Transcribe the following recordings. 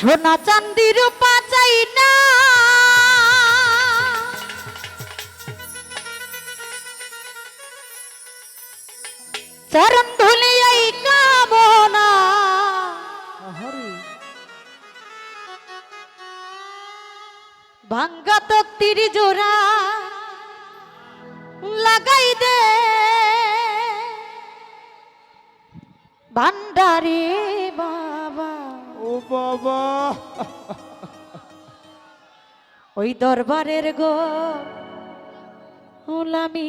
সোনা চান্দি রূপা চাই না। চরণ ধুলিয়াই কামনা। ভাঙ্গা তক্তির জোড়া লাগাই দে। ভান্ডারে বাবা। ওই দরবারের গো হুলামি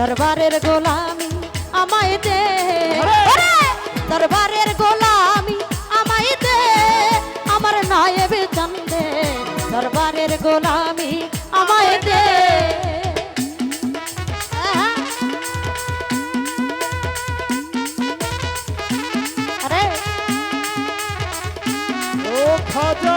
দরবারের গোলামি আমায় দে। দরবারের গোলামি আমায় দে। আমার নায়েব জান দে দরবারের গোলামি আমায় দে। খাজা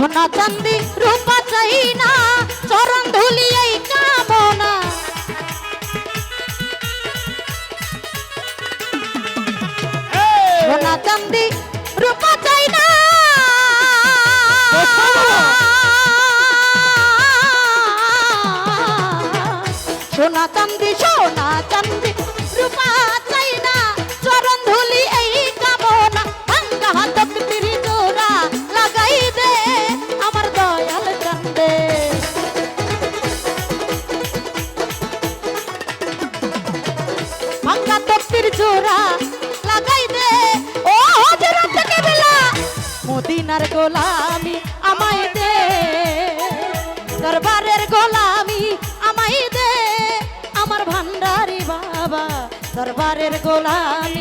সোনা চান্দি রূপা চাই না চরণ ধুলিয়াই কামনা। সোনা চান্দি রূপা ভাঙ্গা তক্তির জোড়া লাগাই দে। ও থেকে বেলা মদিনার গোলামি দে। দরবারের গোলামি দে। আমার ভান্ডারি বাবা, দরবারের গোলামি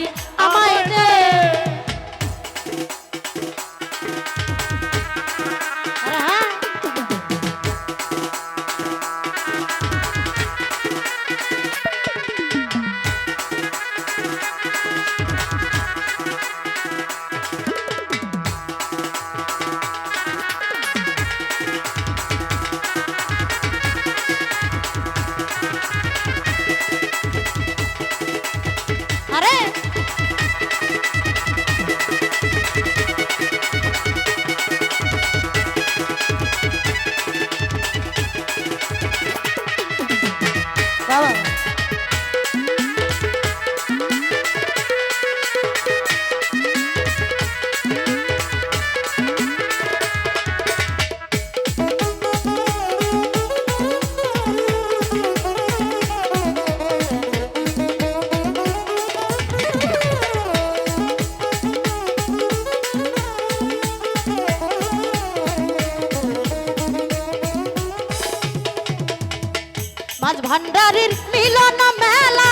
ভান্ডারির মিলন মেলা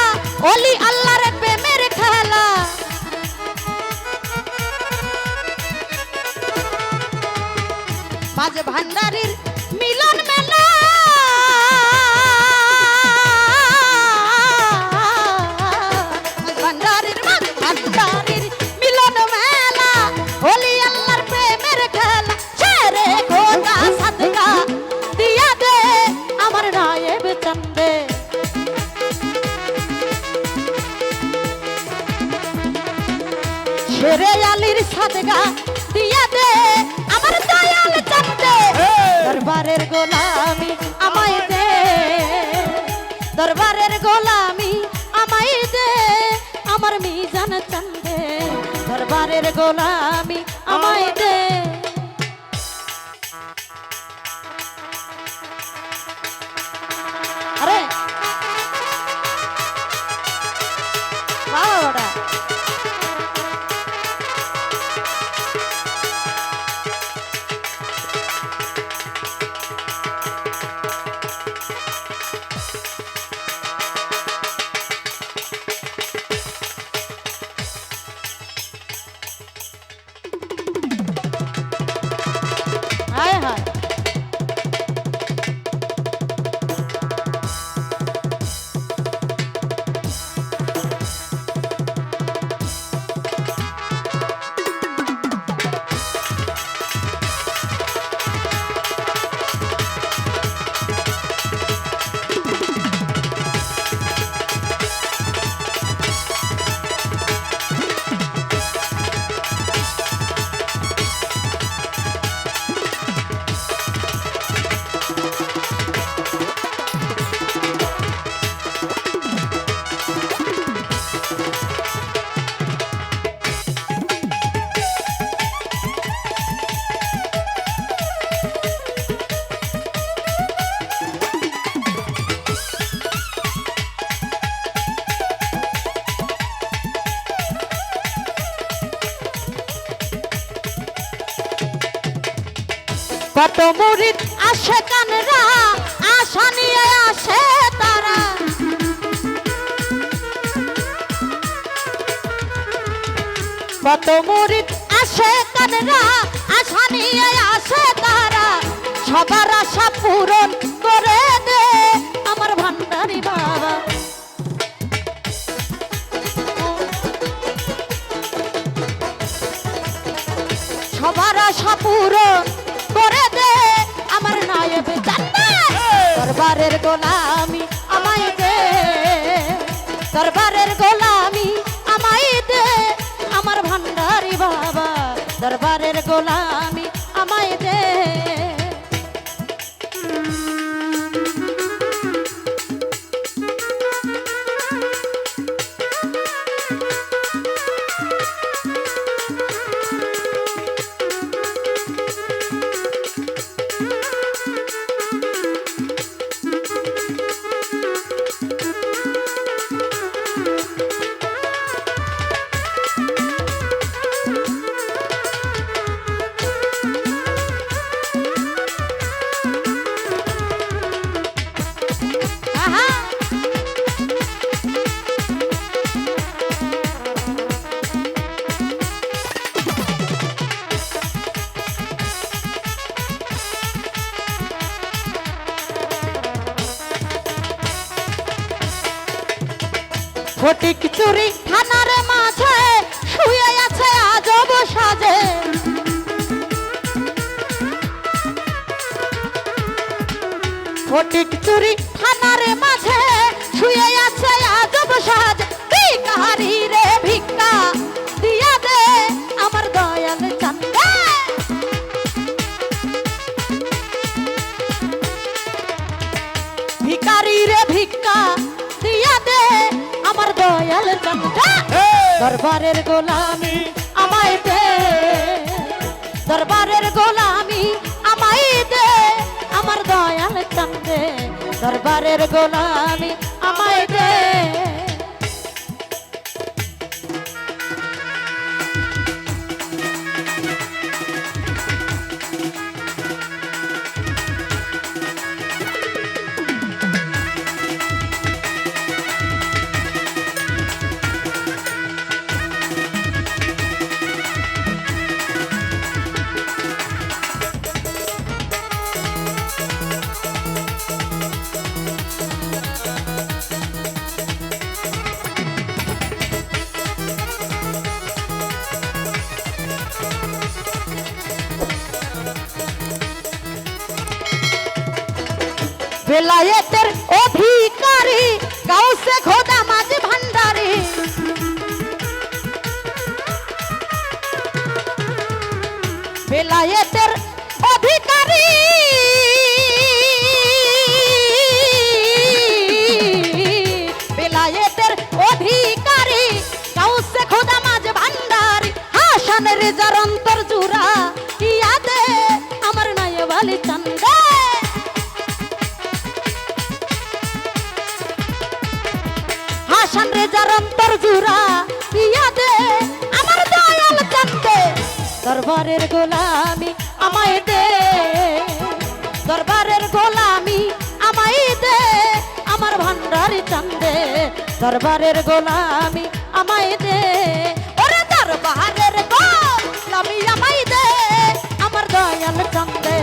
অলি আল্লাহর প্রেমের খেলা। মাঝ ভান্ডারির গোলামি আমায় দে। দরবারের গোলামি আমায় দে। আমার মিজান চন্দে। দরবারের গোলামি আমায় দে। কত মুরিদ আসে কানরা, আশা নিয়ে আসে তারা। কত মুরিদ আসে কানরা, আশা নিয়ে আসে তারা। সবার আশা পূরণ করে দে আমার ভান্ডারি বাবা সবার আশা পূরণ দরবারের গোলামি আমায় দে। দরবারের গোলামি আমায় দে। আমার ভান্ডারি বাবা দরবারের গোলামি চুরি থানার মাঝে শুয়ে আছে আজব সাজ। ভিকারি রে ভিক্ষা দিয়া দে আমার দয়াল চান্দা ভিকারি রে ভিক্ষা দিয়া দে আমার দয়াল চান্দা দরবারের গোলামি আমায় দে। দরবারের গোলামি দরবারের গোলামি বেলায়েতের অধিকারী, গাউসে খোদা মাঝ ভান্ডারী। বেলায়েতের অধিকারী। বেলায়েতের অধিকারী কাউসে খোদা মাঝ ভান্ডারী। হাসানের যার হাসান রেজার অন্তর জুড়া ইয়াদে আমার দয়াল চন্দে দরবারের গোলামি আমায় দে। দরবারের গোলামি আমায় দে, আমার ভান্ডারি চন্দে দরবারের গোলামি আমায় দে। ওরে দরবারের গোলামি আমায় দে, আমার দয়াল চন্দে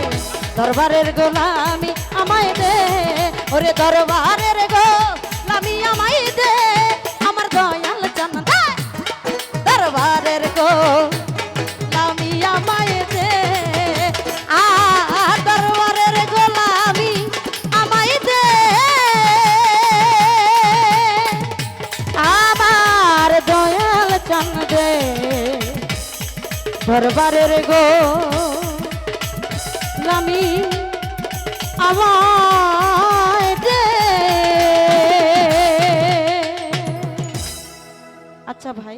দরবারের গোলামি আমায় দে। ওরে দরবারের দরবারের গো। লামি আমার আচ্ছা ভাই।